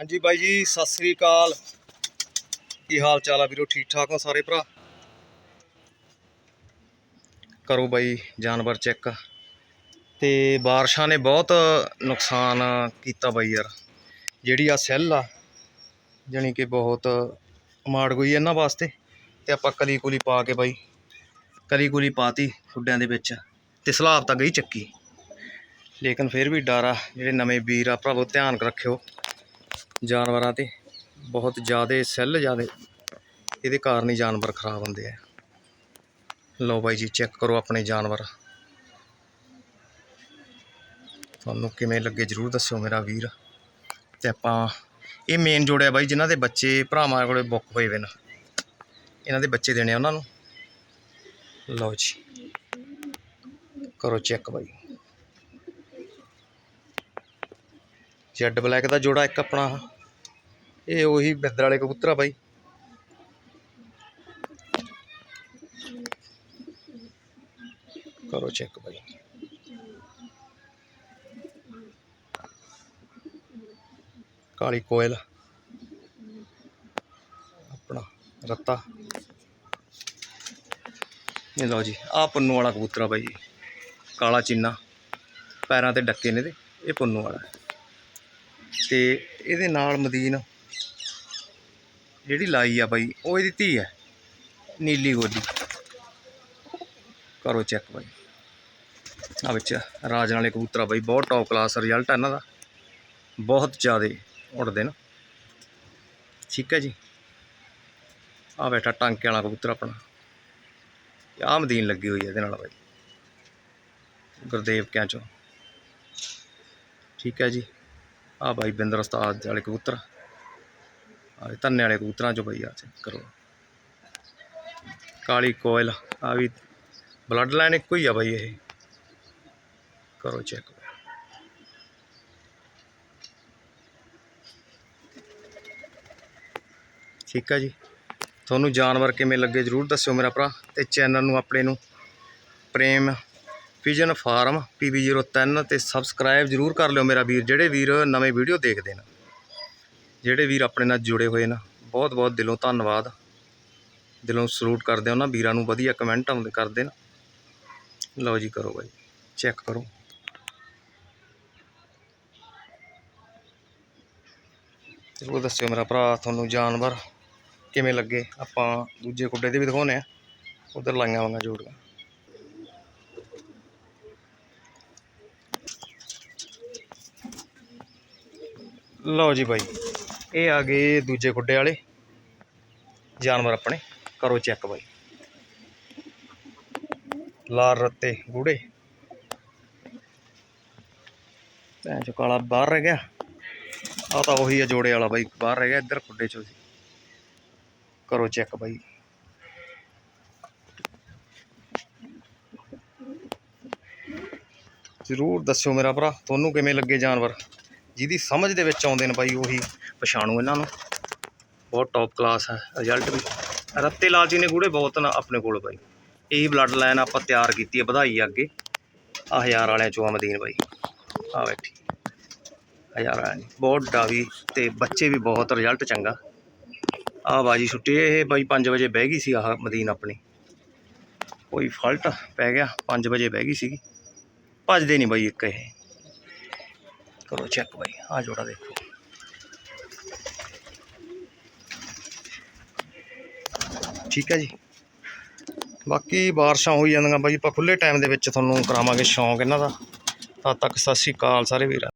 ਹਾਂਜੀ ਬਾਈ ਜੀ, ਸਤਿ ਸ੍ਰੀ ਅਕਾਲ। ਕੀ ਹਾਲ ਚਾਲ ਆ ਵੀਰੋ? ਠੀਕ ਠਾਕ ਹੋ ਸਾਰੇ ਭਰਾ? ਕਰੋ ਬਾਈ ਜਾਨਵਰ ਚੈੱਕ। ਤੇ ਬਾਰਿਸ਼ਾਂ ਨੇ ਬਹੁਤ ਨੁਕਸਾਨ ਕੀਤਾ ਬਾਈ ਯਾਰ। ਜਿਹੜੀ ਆ ਸੈੱਲ ਆ, ਜਾਣੀ ਕਿ ਬਹੁਤ ਮਾੜ ਗਈ ਇਹਨਾਂ ਵਾਸਤੇ, ਤੇ ਆਪਾਂ ਕਲੀ ਕੁਲੀ ਪਾ ਕੇ ਬਾਈ ਕਲੀ ਕੁਲੀ ਪਾਤੀ ਖੁੱਡਿਆਂ ਦੇ ਵਿੱਚ, ਤੇ ਸਲਾਬ ਤਾਂ ਗਈ ਚੱਕੀ। ਲੇਕਿਨ ਫਿਰ ਵੀ ਡਰ ਆ, ਜਿਹੜੇ ਨਵੇਂ ਵੀਰ ਆ, ਭਰਾਵੋ, ਧਿਆਨ ਰੱਖਿਓ। ਜਾਨਵਰਾਂ ਤੇ ਬਹੁਤ ਜ਼ਿਆਦਾ ਸੈੱਲ ਜ਼ਿਆਦਾ, ਇਹਦੇ ਕਾਰਨ ਹੀ ਜਾਨਵਰ ਖਰਾਬ ਹੁੰਦੇ ਆ। ਲਓ ਬਾਈ ਜੀ ਚੈੱਕ ਕਰੋ ਆਪਣੇ ਜਾਨਵਰ। ਤੁਹਾਨੂੰ ਕਿਵੇਂ ਲੱਗੇ ਜਰੂਰ ਦੱਸਿਓ ਮੇਰਾ ਵੀਰ। ਤੇ ਆਪਾਂ ਇਹ ਮੇਨ ਜੋੜਿਆ ਬਾਈ, ਜਿਨ੍ਹਾਂ ਦੇ ਬੱਚੇ ਭਰਾਵਾਂ ਕੋਲੇ ਬੁੱਕ ਹੋਏ ਵੇ ਨੇ। ਇਹਨਾਂ ਦੇ ਬੱਚੇ ਦੇਣੇ ਆ ਉਹਨਾਂ ਨੂੰ। ਲਓ ਜੀ। ਕਰੋ ਚੈੱਕ ਬਾਈ। ਜੈਡ ਬਲੈਕ ਦਾ ਜੋੜਾ ਇੱਕ ਆਪਣਾ। ਆਹ। ਇਹ ਉਹੀ ਬਿੱਦਰ ਵਾਲੇ ਕਬੂਤਰ ਆ ਬਾਈ। ਕਰੋ ਚੈੱਕ ਬਾਈ। ਕਾਲੀ ਕੋਇਲ। ਆਪਣਾ ਰੱਤਾ। ਇਹ ਲਓ ਜੀ, ਆਹ ਪੁੰਨੂ ਵਾਲਾ ਕਬੂਤਰ ਆ ਬਾਈ। ਜੀ। ਕਾਲਾ ਚੀਨਾ। ਪੈਰਾਂ ਤੇ ਡੱਕੇ ਨੇ ਤੇ ਇਹ ਪੁੰਨੂ ਵਾਲਾ। ਤੇ ਇਹਦੇ ਨਾਲ ਮਦੀਨ ਜਿਹੜੀ ਲਾਈ ਆ ਬਾਈ, ਉਹ ਇਹਦੀ ਧੀ ਹੈ ਨੀਲੀ ਗੋਦੀ। ਕਰੋ ਚੈੱਕ ਬਾਈ। ਆ ਵਿੱਚ ਰਾਜ ਵਾਲੇ ਕਬੂਤਰ ਬਾਈ, ਬਹੁਤ ਟੌਪ ਕਲਾਸ ਰਿਜ਼ਲਟ ਆ ਇਹਨਾਂ ਦਾ। ਬਹੁਤ ਜ਼ਿਆਦਾ ਉੜਦੇ ਨੇ। ਠੀਕ ਹੈ ਜੀ। ਆ ਬੈਠਾ ਟਾਂਕੇ ਵਾਲਾ ਕਬੂਤਰ ਆਪਣਾ। ਆ ਮਦੀਨ ਲੱਗੀ ਹੋਈ ਹੈ ਇਹਦੇ ਨਾਲ ਬਾਈ। ਗੁਰਦੇਵ ਕਿਆਂ ਚੋਂ। ਠੀਕ ਹੈ ਜੀ। ਆ ਬਾਈ ਬਿੰਦਰ ਉਸਤਾਦ ਵਾਲੇ ਕਬੂਤਰ। ਆ ਧੰਨੇ ਵਾਲੇ ਕਬੂਤਰਾਂ ਚੋਂ ਬਈ ਆ ਚੈੱਕ ਕਰੋ। ਕਾਲੀ ਕੋਇਲ ਆ ਵੀ ਬਲੱਡ ਲਾਈਨ ਇੱਕੋ ਹੀ ਆ ਬਾਈ ਇਹ। ਕਰੋ ਚੈੱਕ ਠੀਕ ਆ ਜੀ। ਤੁਹਾਨੂੰ ਜਾਨਵਰ ਕਿਵੇਂ ਲੱਗੇ ਜਰੂਰ ਦੱਸਿਓ ਮੇਰਾ ਭਰਾ ਤੇ ਚੈਨਲ ਨੂੰ, ਆਪਣੇ ਨੂੰ, ਪ੍ਰੇਮ ਪਿਜ਼ਨ ਫਾਰਮ PB03 ਤੇ ਸਬਸਕ੍ਰਾਈਬ ਜਰੂਰ ਕਰ ਲਿਓ ਮੇਰਾ ਵੀਰ, ਜਿਹੜੇ ਵੀਰ ਨਵੇਂ ਵੀਡੀਓ ਦੇਖਦੇ ਨੇ। ਜਿਹੜੇ ਵੀਰ ਆਪਣੇ ਨਾਲ ਜੁੜੇ ਹੋਏ ਨੇ, ਬਹੁਤ ਬਹੁਤ ਦਿਲੋਂ ਧੰਨਵਾਦ। ਦਿਲੋਂ ਸਲੂਟ ਕਰਦੇ ਹਾਂ ਉਹਨਾਂ ਵੀਰਾਂ ਨੂੰ, ਵਧੀਆ ਕਮੈਂਟ ਆਉਂਦੇ ਕਰਦੇ ਨੇ। ਲਓ ਜੀ ਕਰੋ ਬਾਈ ਚੈੱਕ ਕਰੋ। ਜ਼ਰੂਰ ਦੱਸਿਓ ਮੇਰਾ ਭਰਾ, ਤੁਹਾਨੂੰ ਜਾਨਵਰ ਕਿਵੇਂ ਲੱਗੇ? ਆਪਾਂ ਦੂਜੇ ਕੁੱਡੇ ਦੇ ਵੀ ਦਿਖਾਉਨੇ ਆ ਉਧਰ ਲਾਈਆਂ ਵਾਂਗਾ ਜੋੜੀਆਂ। ਲਓ ਜੀ ਬਾਈ, ਇਹ ਆ ਗਏ ਦੂਜੇ ਖੁੱਡੇ ਵਾਲੇ। ਜਾਨਵਰ ਆਪਣੇ, ਕਰੋ ਚੈੱਕ ਬਾਈ। ਲਾਲ ਰੱਤੇ ਗੂੜੇ। ਭੈਣ ਚੋ ਕਾਲਾ ਬਾਹਰ ਰਹਿ ਗਿਆ। ਆ ਤਾਂ ਉਹੀ ਆ ਜੋੜੇ ਵਾਲਾ ਬਾਈ, ਬਾਹਰ ਰਹਿ ਗਿਆ ਇੱਧਰ ਖੁੱਡੇ ਚੋਂ ਸੀ। ਕਰੋ ਚੈੱਕ ਬਾਈ। ਜ਼ਰੂਰ ਦੱਸਿਓ ਮੇਰਾ ਭਰਾ, ਤੁਹਾਨੂੰ ਕਿਵੇਂ ਲੱਗੇ ਜਾਨਵਰ? ਜਿਹਦੀ ਸਮਝ ਦੇ ਵਿੱਚ ਆਉਂਦੇ ਨੇ ਬਾਈ ਉਹੀ ਪਛਾਣੋ ਇਹਨਾਂ ਨੂੰ। ਬਹੁਤ ਟੌਪ ਕਲਾਸ ਹੈ ਰਿਜ਼ਲਟ ਵੀ। ਰੱਤੇ ਲਾਲ ਜੀ ਨੇ ਗੂੜੇ ਬਹੁਤ ਨਾ ਆਪਣੇ ਕੋਲ ਬਾਈ। ਇਹੀ ਬਲੱਡ ਲਾਈਨ ਆਪਾਂ ਤਿਆਰ ਕੀਤੀ ਹੈ, ਵਧਾਈ ਅੱਗੇ। ਆ ਹਜ਼ਾਰ ਵਾਲਿਆਂ ਚੋਂ ਆ ਮਦੀਨ ਬਾਈ। ਆ ਬੈਠੀ। ਹਜ਼ਾਰ ਵਾਲਿਆਂ ਦੀ। ਬਹੁਤ ਡਾਵੀ ਤੇ ਬੱਚੇ ਵੀ ਬਹੁਤ ਰਿਜ਼ਲਟ ਚੰਗਾ। ਆ ਬਾਜੀ ਛੁੱਟੀ ਇਹ ਬਾਈ 5 ਵਜੇ ਬਹਿ ਗਈ ਸੀ ਆਹ ਮਦੀਨ ਆਪਣੀ। ਕੋਈ ਫਾਲਟ ਪੈ ਗਿਆ 5 ਵਜੇ ਬਹਿ ਗਈ ਸੀਗੀ। ਭੱਜਦੇ ਨਹੀਂ ਬਾਈ ਇੱਕ ਇਹ। ਕਰੋ ਚੈੱਕ ਬਾਈ। ਆ ਜੋੜਾ ਦੇਖੋ। ਠੀਕ ਹੈ ਜੀ। ਬਾਕੀ ਬਾਰਿਸ਼ਾਂ ਹੋਈ ਜਾਂਦੀਆਂ ਬਾਈ, ਆਪਾਂ ਖੁੱਲੇ ਟਾਈਮ ਦੇ ਵਿੱਚ ਤੁਹਾਨੂੰ ਕਰਾਵਾਂਗੇ ਸ਼ੌਂਕ ਇਹਨਾਂ ਦਾ। ਤਦ ਤੱਕ ਸਤਿ ਸ਼੍ਰੀ ਅਕਾਲ ਸਾਰੇ ਵੀਰਾਂ